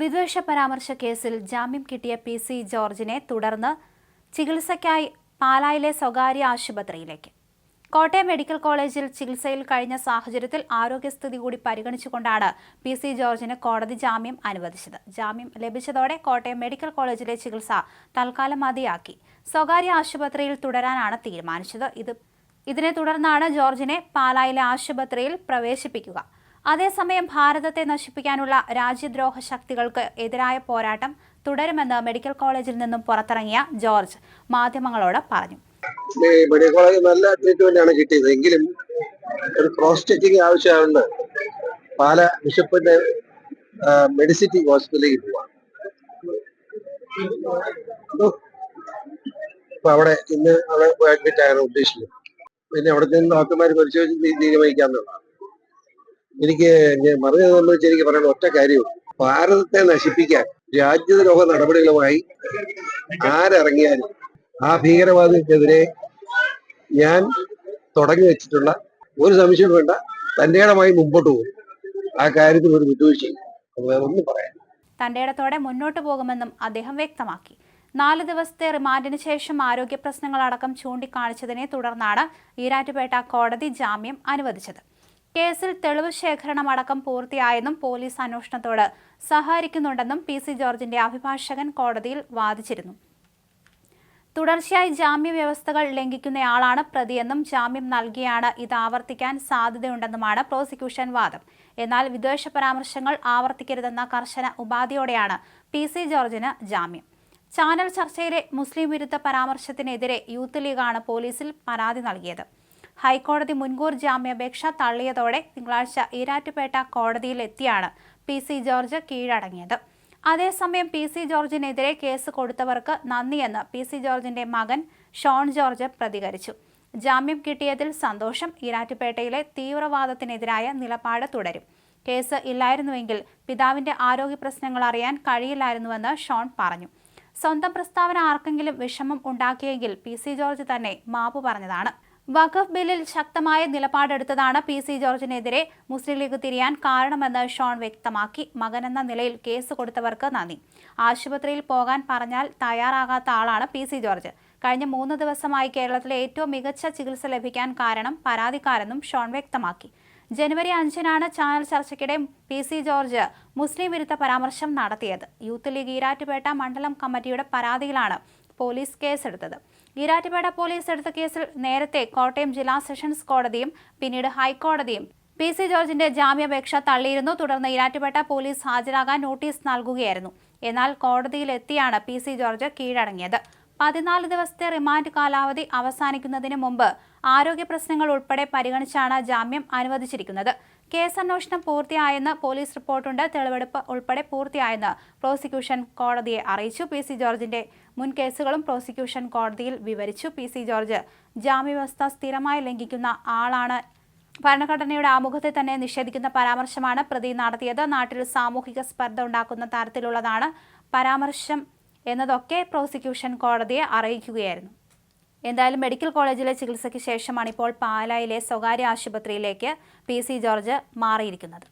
വിദ്വേഷ പരാമർശ കേസിൽ ജാമ്യം കിട്ടിയ പി സി ജോർജിനെ തുടർന്ന് ചികിത്സയ്ക്കായി പാലായിലെ സ്വകാര്യ ആശുപത്രിയിലേക്ക്. കോട്ടയം മെഡിക്കൽ കോളേജിൽ ചികിത്സയിൽ കഴിഞ്ഞ സാഹചര്യത്തിൽ ആരോഗ്യസ്ഥിതി കൂടി പരിഗണിച്ചുകൊണ്ടാണ് പി സി ജോർജിന് കോടതി ജാമ്യം അനുവദിച്ചത്. ജാമ്യം ലഭിച്ചതോടെ കോട്ടയം മെഡിക്കൽ കോളേജിലെ ചികിത്സ തൽക്കാലം മതിയാക്കി സ്വകാര്യ ആശുപത്രിയിൽ തുടരാനാണ് തീരുമാനിച്ചത്. ഇത് ഇതിനെ തുടർന്നാണ് ജോർജിനെ പാലായിലെ ആശുപത്രിയിൽ പ്രവേശിപ്പിക്കുക. അതേസമയം ഭാരതത്തെ നശിപ്പിക്കാനുള്ള രാജ്യദ്രോഹ ശക്തികൾക്ക് എതിരായ പോരാട്ടം തുടരുമെന്ന് മെഡിക്കൽ കോളേജിൽ നിന്നും പുറത്തിറങ്ങിയ ജോർജ് മാധ്യമങ്ങളോട് പറഞ്ഞു. മെഡിക്കൽ കോളേജ് നല്ല ട്രീറ്റ്മെന്റ് ആണ് കിട്ടിയത്. എങ്കിലും ഒരു ക്രോസ് ചെക്കിംഗ് ആവശ്യമുണ്ട് പാല ബിഷപ്പിന്റെ മെഡിസിറ്റി ഹോസ്പിറ്റലിലേക്ക് പോവാം. അപ്പൊ അവിടെ ഇന്ന് അവിടെ അഡ്മിറ്റ് ആകാൻ ഉദ്ദേശിക്കുന്നത് പിന്നെ അവിടെ നിന്ന് ഡോക്ടർമാർ പരിശോധിച്ച് തീ- തീരുമാനിക്കാവുന്നതാണ് എനിക്ക് മറുപടി സംബന്ധിച്ച് എനിക്ക് പറയുന്ന ഒറ്റ കാര്യവും ഭാരതത്തെ നശിപ്പിക്കാൻ രാജ്യദ്രോഹ നടപടികളുമായി ആരിറങ്ങിയാലും ആ ഭീകരവാദികൾക്കെതിരെ ഞാൻ തുടങ്ങി വെച്ചിട്ടുള്ള ഒരു സംശയം വേണ്ട. തന്റെ ഇടമായി മുമ്പോട്ട് പോകും. ആ കാര്യത്തിൽ ഒരു വിട്ടുവീഴ്ചയും വേറെ ഒന്നും പറയാം തന്റെ ഇടത്തോടെ മുന്നോട്ട് പോകുമെന്നും അദ്ദേഹം വ്യക്തമാക്കി. നാല് ദിവസത്തെ റിമാൻഡിന് ശേഷം ആരോഗ്യ പ്രശ്നങ്ങളടക്കം ചൂണ്ടിക്കാണിച്ചതിനെ തുടർന്നാണ് ഈരാറ്റുപേട്ട കോടതി ജാമ്യം അനുവദിച്ചത്. കേസിൽ തെളിവ് ശേഖരണം അടക്കം പൂർത്തിയായെന്നും പോലീസ് അന്വേഷണത്തോട് സഹകരിക്കുന്നുണ്ടെന്നും പി സി ജോർജിന്റെ അഭിഭാഷകൻ കോടതിയിൽ വാദിച്ചിരുന്നു. തുടർച്ചയായി ജാമ്യ വ്യവസ്ഥകൾ ലംഘിക്കുന്നയാളാണ് പ്രതിയെന്നും ജാമ്യം നൽകിയാണ് ഇത് ആവർത്തിക്കാൻ സാധ്യതയുണ്ടെന്നുമാണ് പ്രോസിക്യൂഷൻ വാദം. എന്നാൽ വിദ്വേഷ പരാമർശങ്ങൾ ആവർത്തിക്കരുതെന്ന കർശന ഉപാധിയോടെയാണ് പി സി ജോർജിന് ജാമ്യം. ചാനൽ ചർച്ചയിലെ മുസ്ലിം വിരുദ്ധ പരാമർശത്തിനെതിരെ യൂത്ത് ലീഗാണ് പോലീസിൽ പരാതി നൽകിയത്. ഹൈക്കോടതി മുൻകൂർ ജാമ്യാപേക്ഷ തള്ളിയതോടെ തിങ്കളാഴ്ച ഈരാറ്റുപേട്ട കോടതിയിലെത്തിയാണ് പി സി ജോർജ് കീഴടങ്ങിയത്. അതേസമയം പി സി ജോർജിനെതിരെ കേസ് കൊടുത്തവർക്ക് നന്ദിയെന്ന് പി സി ജോർജിന്റെ മകൻ ഷോൺ ജോർജ് പ്രതികരിച്ചു. ജാമ്യം കിട്ടിയതിൽ സന്തോഷം ഈരാറ്റുപേട്ടയിലെ തീവ്രവാദത്തിനെതിരായ നിലപാട് തുടരും. കേസ് ഇല്ലായിരുന്നുവെങ്കിൽ പിതാവിന്റെ ആരോഗ്യ പ്രശ്നങ്ങൾ അറിയാൻ കഴിയില്ലായിരുന്നുവെന്ന് ഷോൺ പറഞ്ഞു. സ്വന്തം പ്രസ്താവന ആർക്കെങ്കിലും വിഷമം ഉണ്ടാക്കിയെങ്കിൽ പി സി ജോർജ് തന്നെ മാപ്പ് പറഞ്ഞതാണ്. വഖഫ് ബില്ലിൽ ശക്തമായ നിലപാടെടുത്തതാണ് പി സി ജോർജിനെതിരെ മുസ്ലിം ലീഗ് തിരിയാൻ കാരണമെന്ന് ഷോൺ വ്യക്തമാക്കി. മകനെന്ന നിലയിൽ കേസ് കൊടുത്തവർക്ക് നന്ദി. ആശുപത്രിയിൽ പോകാൻ പറഞ്ഞാൽ തയ്യാറാകാത്ത ആളാണ് പി സി ജോർജ്. കഴിഞ്ഞ മൂന്ന് ദിവസമായി കേരളത്തിലെ ഏറ്റവും മികച്ച ചികിത്സ ലഭിക്കാൻ കാരണം പരാതിക്കാരെന്നും ഷോൺ വ്യക്തമാക്കി. ജനുവരി അഞ്ചിനാണ് ചാനൽ ചർച്ചയ്ക്കിടെ പി സി ജോർജ് മുസ്ലിം വിരുദ്ധ പരാമർശം നടത്തിയത്. യൂത്ത് ലീഗ് ഈരാറ്റുപേട്ട മണ്ഡലം കമ്മിറ്റിയുടെ പരാതിയിലാണ് പോലീസ് കേസെടുത്തത്. ഈരാറ്റുപേട പോലീസ് എടുത്ത കേസിൽ നേരത്തെ കോട്ടയം ജില്ലാ സെഷൻസ് കോടതിയും പിന്നീട് ഹൈക്കോടതിയും. പി സി ജോർജിന്റെ ജാമ്യാപേക്ഷ തള്ളിയിരുന്നു. തുടർന്ന് ഈരാറ്റുപേട്ട പോലീസ് ഹാജരാകാൻ നോട്ടീസ് നൽകുകയായിരുന്നു. എന്നാൽ കോടതിയിലെത്തിയാണ് പി സി ജോർജ് കീഴടങ്ങിയത്. പതിനാല് ദിവസത്തെ റിമാൻഡ് കാലാവധി അവസാനിക്കുന്നതിന് മുമ്പ് ആരോഗ്യ പ്രശ്നങ്ങൾ ഉൾപ്പെടെ പരിഗണിച്ചാണ് ജാമ്യം അനുവദിച്ചിരിക്കുന്നത്. കേസ് അന്വേഷണം പൂർത്തിയായെന്ന് പോലീസ് റിപ്പോർട്ടുണ്ട്. തെളിവെടുപ്പ് ഉൾപ്പെടെ പൂർത്തിയായെന്ന് പ്രോസിക്യൂഷൻ കോടതിയെ അറിയിച്ചു. പി സി ജോർജിന്റെ മുൻ കേസുകളും പ്രോസിക്യൂഷൻ കോടതിയിൽ വിവരിച്ചു. പി സി ജോർജ് ജാമ്യവ്യവസ്ഥ സ്ഥിരമായി ലംഘിക്കുന്ന ആളാണ്. ഭരണഘടനയുടെ ആമുഖത്തെ തന്നെ നിഷേധിക്കുന്ന പരാമർശമാണ് പ്രതി നടത്തിയത്. നാട്ടിൽ സാമൂഹിക സ്പർദ്ധ ഉണ്ടാക്കുന്ന തരത്തിലുള്ളതാണ് പരാമർശം എന്നതൊക്കെ പ്രോസിക്യൂഷൻ കോടതിയെ അറിയിക്കുകയായിരുന്നു. എന്തായാലും മെഡിക്കൽ കോളേജിലെ ചികിത്സയ്ക്ക് ശേഷമാണ് ഇപ്പോൾ പാലായിലെ സ്വകാര്യ ആശുപത്രിയിലേക്ക് പി സി ജോർജ് മാറിയിരിക്കുന്നത്.